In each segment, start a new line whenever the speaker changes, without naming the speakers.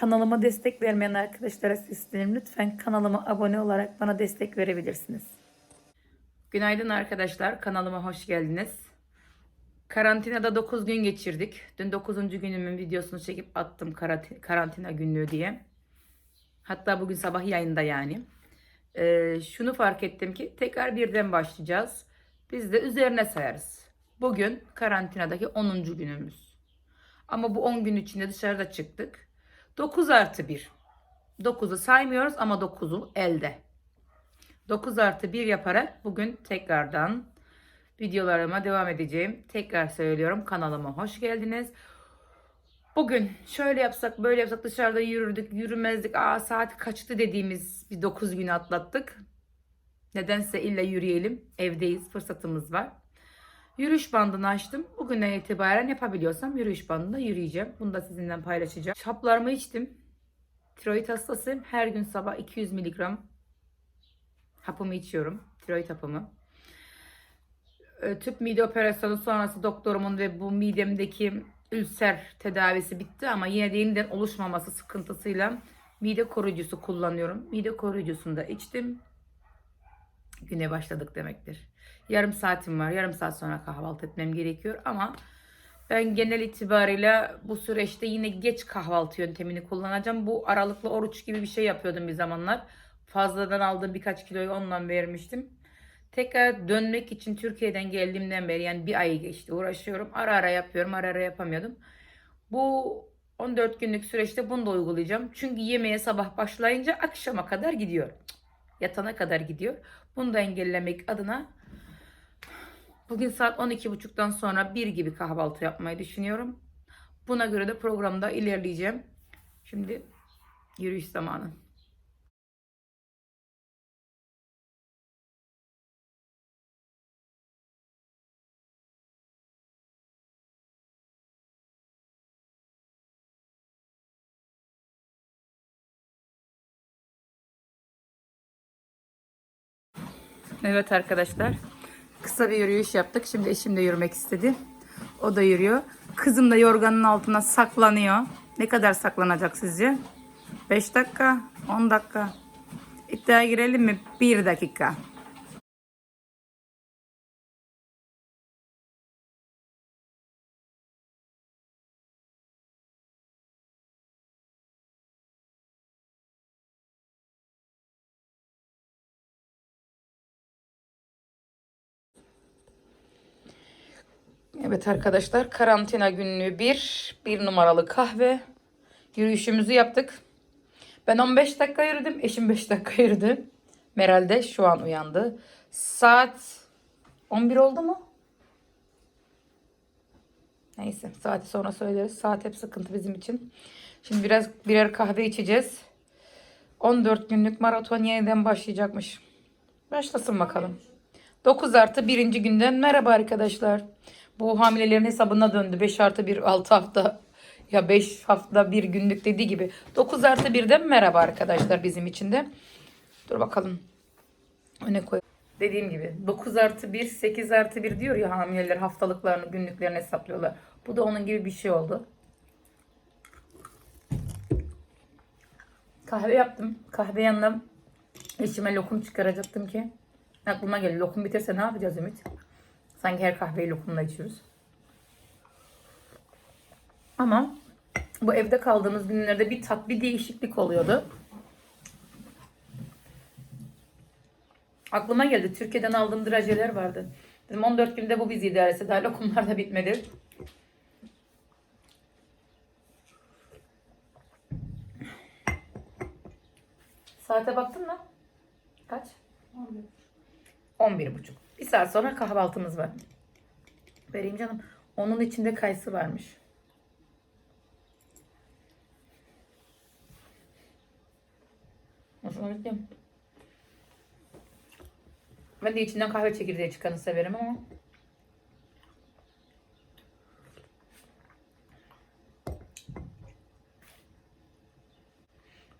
Kanalıma destek vermeyen arkadaşlara seslenim. Lütfen kanalıma abone olarak bana destek verebilirsiniz. Günaydın arkadaşlar. Kanalıma hoş geldiniz. Karantinada 9 gün geçirdik. Dün 9. günümün videosunu çekip attım karantina günlüğü diye. Hatta bugün sabah yayında yani. Ee, şunu fark ettim ki tekrar birden başlayacağız. Biz de üzerine sayarız. Bugün karantinadaki 10. günümüz. Ama bu 10 gün içinde dışarıda çıktık. 9 artı 1. 9'u saymıyoruz ama 9'u elde. 9 artı 1 yaparak bugün tekrardan videolarıma devam edeceğim. Tekrar söylüyorum kanalıma hoş geldiniz. Bugün şöyle yapsak böyle yapsak dışarıda yürürdük yürümezdik. Aa saat kaçtı dediğimiz bir 9 günü atlattık. Nedense illa yürüyelim. Evdeyiz fırsatımız var. Yürüyüş bandını açtım. Bugünden itibaren yapabiliyorsam yürüyüş bandında yürüyeceğim. Bunu da sizinle paylaşacağım. Şaplarımı içtim. Tiroid hastasıyım. Her gün sabah 200 miligram hapımı içiyorum. Tiroid hapımı. Ee, Tüp mide operasyonu sonrası doktorumun ve bu midemdeki ülser tedavisi bitti ama yine de yeniden oluşmaması sıkıntısıyla mide koruyucusu kullanıyorum. Mide koruyucusunu da içtim. Güne başladık demektir. Yarım saatim var. Yarım saat sonra kahvaltı etmem gerekiyor ama ben genel itibariyle bu süreçte yine geç kahvaltı yöntemini kullanacağım. Bu aralıklı oruç gibi bir şey yapıyordum bir zamanlar. Fazladan aldığım birkaç kiloyu ondan vermiştim. Tekrar dönmek için Türkiye'den geldiğimden beri yani bir ayı geçti uğraşıyorum. Ara ara yapıyorum ara ara yapamıyordum. Bu 14 günlük süreçte bunu da uygulayacağım. Çünkü yemeğe sabah başlayınca akşama kadar gidiyor. Yatana kadar gidiyor. Bunu da engellemek adına bugün saat 12.30'dan sonra 1 gibi kahvaltı yapmayı düşünüyorum. Buna göre de programda ilerleyeceğim. Şimdi yürüyüş zamanı. Evet arkadaşlar. Kısa bir yürüyüş yaptık. Şimdi eşim de yürümek istedi. O da yürüyor. Kızım da yorganın altına saklanıyor. Ne kadar saklanacak sizce? 5 dakika, 10 dakika. İddiaya girelim mi? 1 dakika. Evet arkadaşlar karantina günlüğü bir, bir numaralı kahve. Yürüyüşümüzü yaptık. Ben 15 dakika yürüdüm. Eşim 5 dakika yürüdü. Meral de şu an uyandı. Saat 11 oldu mu? Neyse saati sonra söyleriz. Saat hep sıkıntı bizim için. Şimdi biraz birer kahve içeceğiz. 14 günlük maraton yeniden başlayacakmış. Başlasın bakalım. 9 artı birinci günden merhaba arkadaşlar. Bu hamilelerin hesabına döndü. 5 artı 1 6 hafta ya 5 hafta bir günlük dediği gibi. 9 artı 1'den merhaba arkadaşlar bizim için de. Dur bakalım. Öne koy. Dediğim gibi 9 artı 1 8 artı 1 diyor ya hamileler haftalıklarını günlüklerini hesaplıyorlar. Bu da onun gibi bir şey oldu. Kahve yaptım. Kahve yanına eşime lokum çıkaracaktım ki. Aklıma geldi. Lokum biterse ne yapacağız Ümit? Sanki her kahveyi lokumla içiyoruz. Ama bu evde kaldığımız günlerde bir tat, bir değişiklik oluyordu. Aklıma geldi. Türkiye'den aldığım drajeler vardı. Dedim 14 günde bu bizi idare etse daha lokumlar da bitmedi. Saate baktın mı? Kaç? 11 buçuk. Bir saat sonra kahvaltımız var. Vereyim canım. Onun içinde kayısı varmış. Hoşuma gitti. Ben de içinden kahve çekirdeği çıkanı severim ama.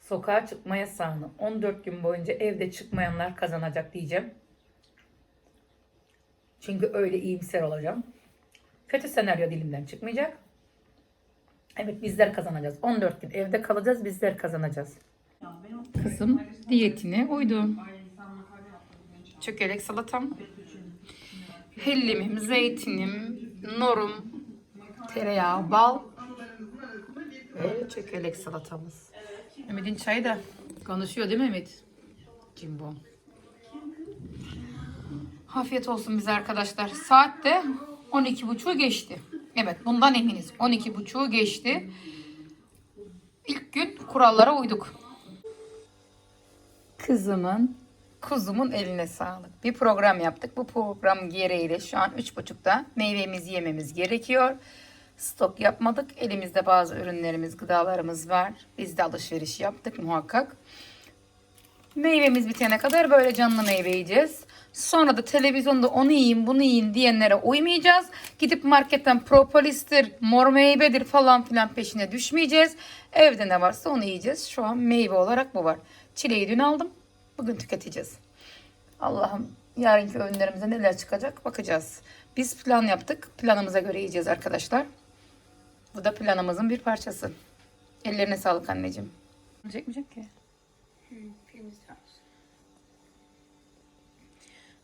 Sokağa çıkma yasağını 14 gün boyunca evde çıkmayanlar kazanacak diyeceğim. Çünkü öyle iyimser olacağım. Kötü senaryo dilimden çıkmayacak. Evet bizler kazanacağız. 14 gün evde kalacağız bizler kazanacağız. Kızım diyetine uydu. Çökelek salatam. Hellimim, zeytinim, norum, tereyağı, bal ve çökelek salatamız. Ümit'in çayı da konuşuyor değil mi Ümit? Cimbo. Afiyet olsun bize arkadaşlar. Saat de 12.30'u geçti. Evet bundan eminiz. 12.30'u geçti. İlk gün kurallara uyduk. Kızımın, kuzumun eline sağlık. Bir program yaptık. Bu program gereğiyle şu an 3.30'da meyvemizi yememiz gerekiyor. Stok yapmadık. Elimizde bazı ürünlerimiz, gıdalarımız var. Biz de alışveriş yaptık muhakkak. Meyvemiz bitene kadar böyle canlı meyve yiyeceğiz. Sonra da televizyonda onu yiyin bunu yiyin diyenlere uymayacağız. Gidip marketten propolistir, mor meyvedir falan filan peşine düşmeyeceğiz. Evde ne varsa onu yiyeceğiz. Şu an meyve olarak bu var. Çileği dün aldım. Bugün tüketeceğiz. Allah'ım yarınki öğünlerimize neler çıkacak bakacağız. Biz plan yaptık. Planımıza göre yiyeceğiz arkadaşlar. Bu da planımızın bir parçası. Ellerine sağlık anneciğim. Çekmeyecek ki.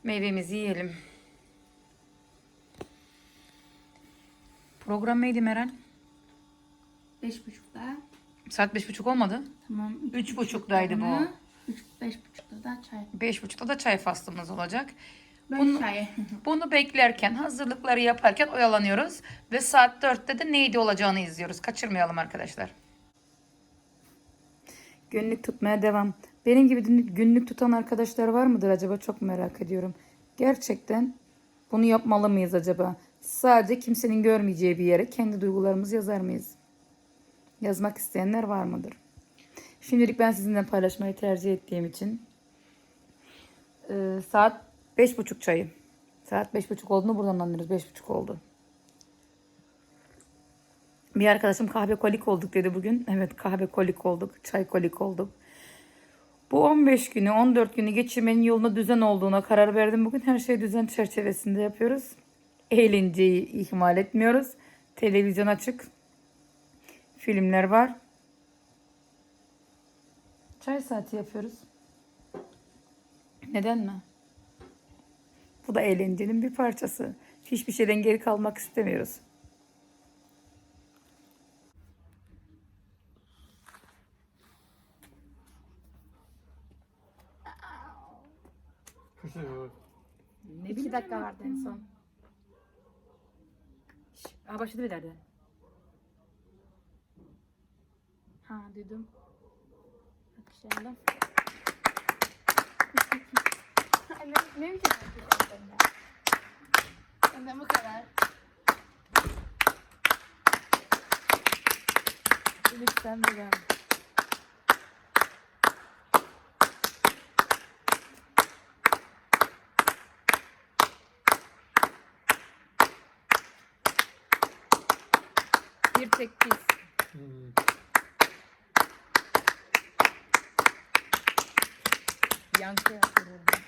Meyvemizi yiyelim. Program neydi Meral?
Beş buçukta.
Saat beş buçuk olmadı.
Tamam.
Üç buçuktaydı bu.
Üç, beş buçukta da çay.
Beş buçukta da çay faslımız olacak.
Ben
Bunu-
çay.
Bunu beklerken, hazırlıkları yaparken oyalanıyoruz. Ve saat dörtte de neydi olacağını izliyoruz. Kaçırmayalım arkadaşlar. Günlük tutmaya devam. Benim gibi günlük- tutan arkadaşlar var mıdır acaba? Çok merak ediyorum. Gerçekten bunu yapmalı mıyız acaba? Sadece kimsenin görmeyeceği bir yere kendi duygularımızı yazar mıyız? Yazmak isteyenler var mıdır? Şimdilik ben sizinle paylaşmayı tercih ettiğim için ee, saat beş buçuk çayı. Saat beş buçuk olduğunu buradan anlıyoruz. Beş buçuk oldu. Bir arkadaşım kahve kolik olduk dedi bugün. Evet kahve kolik olduk. Çay kolik olduk. Bu 15 günü 14 günü geçirmenin yoluna düzen olduğuna karar verdim. Bugün her şeyi düzen çerçevesinde yapıyoruz. Eğlenceyi ihmal etmiyoruz. Televizyon açık. Filmler var. Çay saati yapıyoruz. Neden mi? Bu da eğlencenin bir parçası. Hiçbir şeyden geri kalmak istemiyoruz. Ne
İki dakika vardı en son.
Aa, başladı bir derdi.
Ha duydum. Bakışlarla. Ay, benim, benim için bakışlarla. Benden bu kadar.
Lütfen bir daha. Bir tek biz. Yankı yapıyor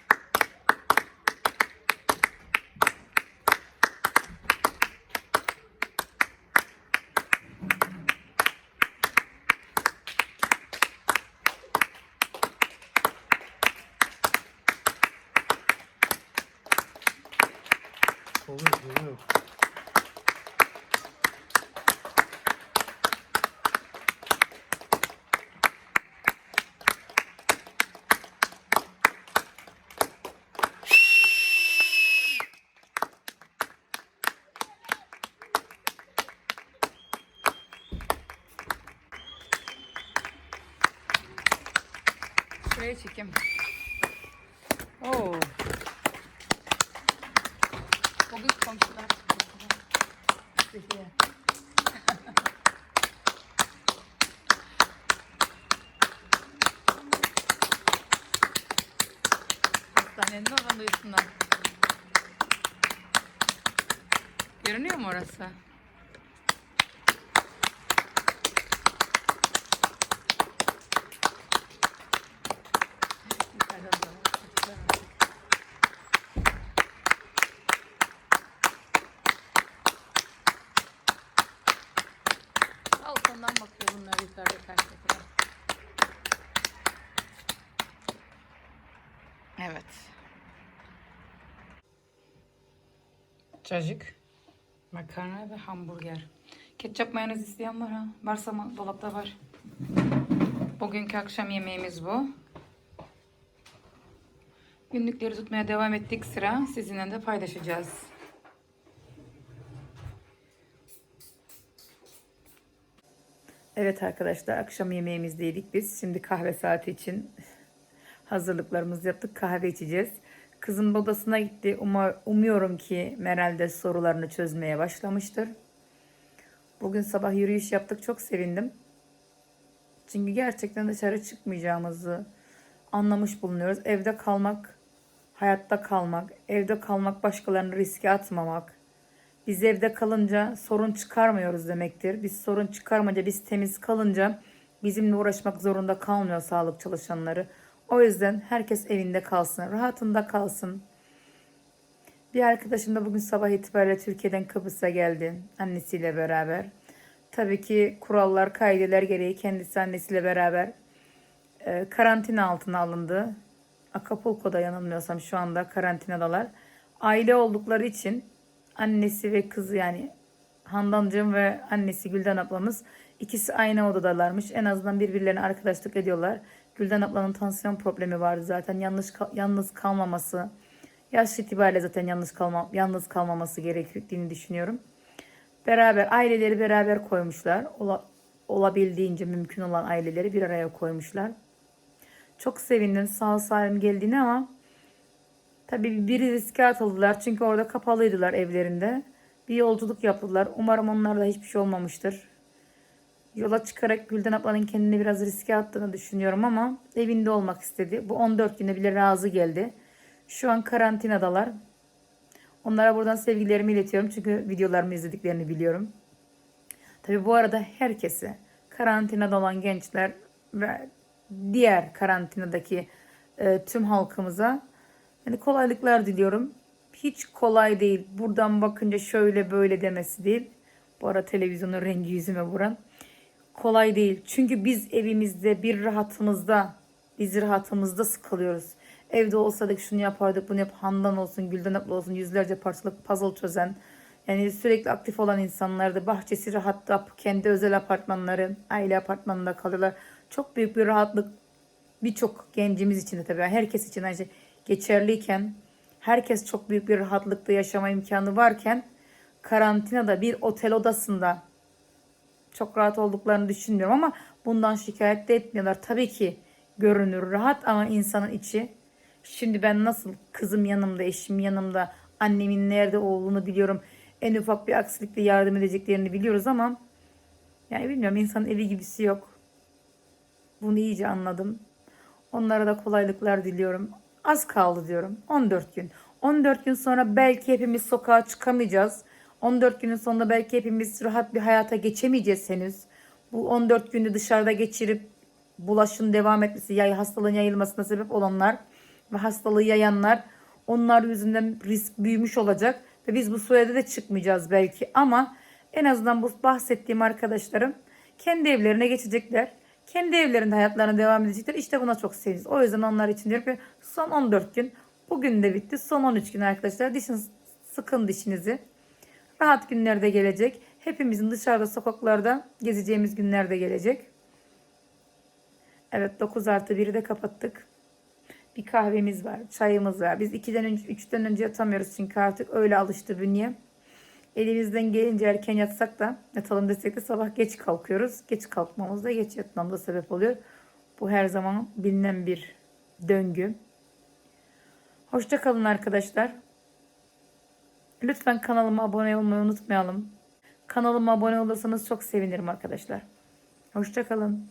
Şuraya çekeyim. Oo. Bugün komşular. Hastanenin oradan duysunlar. Görünüyor mu orası? Oradan bakıyor bunlar yukarıda karşıdakiler. Evet. Cacık, makarna ve hamburger. Ketçap mayonez isteyen var ha. Varsa mı? Dolapta var. Bugünkü akşam yemeğimiz bu. Günlükleri tutmaya devam ettik sıra. Sizinle de paylaşacağız. Evet arkadaşlar akşam yemeğimizdeydik biz. Şimdi kahve saati için hazırlıklarımızı yaptık. Kahve içeceğiz. Kızım odasına gitti. Umar, umuyorum ki Meral de sorularını çözmeye başlamıştır. Bugün sabah yürüyüş yaptık. Çok sevindim. Çünkü gerçekten dışarı çıkmayacağımızı anlamış bulunuyoruz. Evde kalmak, hayatta kalmak, evde kalmak başkalarını riske atmamak. Biz evde kalınca sorun çıkarmıyoruz demektir. Biz sorun çıkarmayınca, biz temiz kalınca bizimle uğraşmak zorunda kalmıyor sağlık çalışanları. O yüzden herkes evinde kalsın, rahatında kalsın. Bir arkadaşım da bugün sabah itibariyle Türkiye'den Kıbrıs'a geldi annesiyle beraber. Tabii ki kurallar, kaideler gereği kendisi annesiyle beraber e, karantina altına alındı. Acapulco'da yanılmıyorsam şu anda karantinadalar. Aile oldukları için annesi ve kızı yani Handancığım ve annesi Gülden ablamız ikisi aynı odadalarmış. En azından birbirlerine arkadaşlık ediyorlar. Gülden ablanın tansiyon problemi vardı zaten. Yanlış yalnız kalmaması, yaş itibariyle zaten yalnız kalma yalnız kalmaması gerektiğini düşünüyorum. Beraber aileleri beraber koymuşlar. Ola, olabildiğince mümkün olan aileleri bir araya koymuşlar. Çok sevindim sağ salim geldiğine ama tabii biri riske atıldılar. Çünkü orada kapalıydılar evlerinde. Bir yolculuk yaptılar. Umarım onlarda hiçbir şey olmamıştır. Yola çıkarak Gülden ablanın kendini biraz riske attığını düşünüyorum ama evinde olmak istedi. Bu 14 günde bile razı geldi. Şu an karantinadalar. Onlara buradan sevgilerimi iletiyorum çünkü videolarımı izlediklerini biliyorum. Tabi bu arada herkese karantinada olan gençler ve diğer karantinadaki e, tüm halkımıza yani kolaylıklar diliyorum. Hiç kolay değil. Buradan bakınca şöyle böyle demesi değil. Bu ara televizyonun rengi yüzüme vuran. Kolay değil. Çünkü biz evimizde bir rahatımızda, biz rahatımızda sıkılıyoruz. Evde olsaydık şunu yapardık, bunu yap. Handan olsun, Gülden abla olsun, yüzlerce parçalık puzzle çözen, yani sürekli aktif olan insanlardı. Bahçesi rahatta, kendi özel apartmanları, aile apartmanında kalıyorlar. Çok büyük bir rahatlık birçok gencimiz için de tabii herkes için aynı şey geçerliyken herkes çok büyük bir rahatlıkta yaşama imkanı varken karantinada bir otel odasında çok rahat olduklarını düşünmüyorum ama bundan şikayet de etmiyorlar. Tabii ki görünür rahat ama insanın içi şimdi ben nasıl kızım yanımda, eşim yanımda, annemin nerede olduğunu biliyorum. En ufak bir aksilikte yardım edeceklerini biliyoruz ama yani bilmiyorum insanın evi gibisi yok. Bunu iyice anladım. Onlara da kolaylıklar diliyorum. Az kaldı diyorum. 14 gün. 14 gün sonra belki hepimiz sokağa çıkamayacağız. 14 günün sonunda belki hepimiz rahat bir hayata geçemeyeceğiz henüz. Bu 14 günü dışarıda geçirip bulaşın devam etmesi, yay hastalığın yayılmasına sebep olanlar ve hastalığı yayanlar onlar yüzünden risk büyümüş olacak ve biz bu sürede de çıkmayacağız belki ama en azından bu bahsettiğim arkadaşlarım kendi evlerine geçecekler. Kendi evlerinde hayatlarına devam edecekler. İşte buna çok seviniz. O yüzden onlar için diyorum ki son 14 gün bugün de bitti. Son 13 gün arkadaşlar dişin sıkın dişinizi. Rahat günler de gelecek. Hepimizin dışarıda sokaklarda gezeceğimiz günler de gelecek. Evet 9 artı 1'i de kapattık. Bir kahvemiz var, çayımız var. Biz 2'den önce, 3'ten önce yatamıyoruz çünkü artık öyle alıştı bünye. Elimizden gelince erken yatsak da yatalım desek de sabah geç kalkıyoruz. Geç kalkmamız da geç yatmamıza sebep oluyor. Bu her zaman bilinen bir döngü. Hoşça kalın arkadaşlar. Lütfen kanalıma abone olmayı unutmayalım. Kanalıma abone olursanız çok sevinirim arkadaşlar. Hoşça kalın.